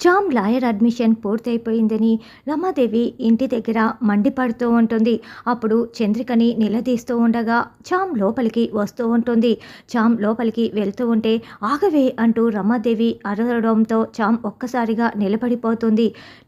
చామ్ lawyer admission పూర్తయిపోయిందని రమాదేవి ఇంటి దగ్గర మండిపడుతూ ఉంటుంది. అప్పుడు చంద్రికని నిలదీస్తూ ఉండగా చామ్ లోపలికి వస్తూ ఉంటుంది. చామ్ లోపలికి వెళ్తూ ఉంటే ఆగవే అంటూ రమాదేవి అరవడంతో చామ్ ఒక్కసారిగా నిలబడిపోతుంది.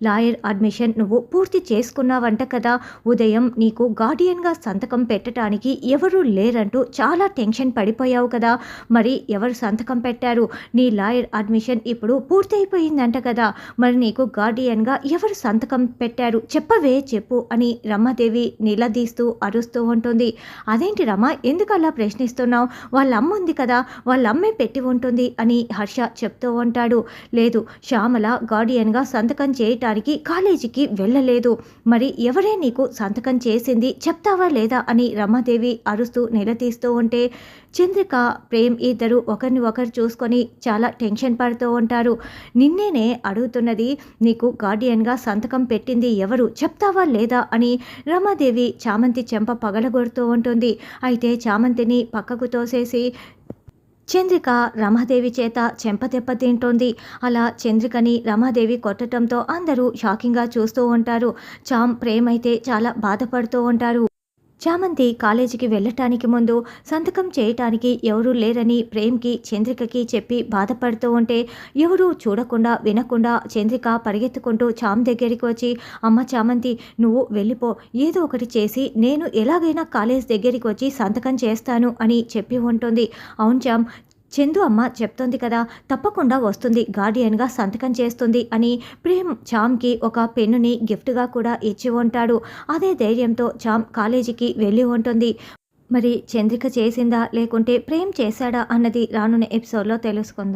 లాయర్ అడ్మిషన్ నువ్వు పూర్తి చేసుకున్నావంట కదా. ఉదయం నీకు గార్డియన్గా సంతకం పెట్టడానికి ఎవరూ లేరంటూ చాలా టెన్షన్ పడిపోయావు కదా. మరి ఎవరు సంతకం పెట్టారు? నీ లాయర్ అడ్మిషన్ ఇప్పుడు పూర్తయిపోయిందంట కదా. మరి నీకు గార్డియన్గా ఎవరు సంతకం పెట్టారు? చెప్పవే చెప్పు అని రమాదేవి నిలదీస్తూ అరుస్తూ ఉంటుంది. అదేంటి రమ ఎందుకు అలా ప్రశ్నిస్తున్నావు? వాళ్ళ అమ్మ ఉంది కదా వాళ్ళ అమ్మే పెట్టి ఉంటుంది అని హర్ష చెప్తూ ఉంటాడు. లేదు శ్యామల గార్డియన్గా సంతకం చేయటానికి కాలేజీకి వెళ్ళలేదు. మరి ఎవరే నీకు సంతకం చేసింది? చెప్తావా లేదా? అని రమాదేవి అరుస్తూ నిలదీస్తూ ఉంటే చంద్రిక ప్రేమ్ ఇద్దరు ఒకరిని ఒకరు చూసుకొని చాలా టెన్షన్ పడుతూ ఉంటారు. నిన్నేనే అడుగుతున్నది నీకు గార్డియన్గా సంతకం పెట్టింది ఎవరు చెప్తావా లేదా అని రమాదేవి చామంతి చెంప పగలగొడుతూ ఉంటుంది. అయితే చామంతిని పక్కకు తోసేసి చంద్రిక రమాదేవి చేత చెంపదెబ్బ తింటోంది. అలా చంద్రికని రమాదేవి కొట్టడంతో అందరూ షాకింగ్గా చూస్తూ ఉంటారు. చామ్ ప్రేమైతే అయితే చాలా బాధపడుతూ ఉంటారు. చామంతి కాలేజీకి వెళ్ళటానికి ముందు సంతకం చేయటానికి ఎవరూ లేరని ప్రేమ్కి చంద్రికకి చెప్పి బాధపడుతూ ఉంటే ఎవరూ చూడకుండా వినకుండా చంద్రిక పరిగెత్తుకుంటూ చామ్ దగ్గరికి వచ్చి అమ్మ చామంతి నువ్వు వెళ్ళిపో. ఏదో ఒకటి చేసి నేను ఎలాగైనా కాలేజ్ దగ్గరికి వచ్చి సంతకం చేస్తాను అని చెప్పి ఉంటుంది. అవును చామ్ చందు అమ్మ చెప్తోంది కదా తప్పకుండా వస్తుంది గార్డియన్గా సంతకం చేస్తుంది అని ప్రేమ్ చామ్కి ఒక పెన్నుని గిఫ్ట్గా కూడా ఇచ్చి ఉంటాడు. అదే ధైర్యంతో చామ్ కాలేజీకి వెళ్ళి ఉంటుంది. మరి చంద్రిక చేసిందా లేకుంటే ప్రేమ్ చేశాడా అన్నది రానున్న ఎపిసోడ్లో తెలుసుకుందాం.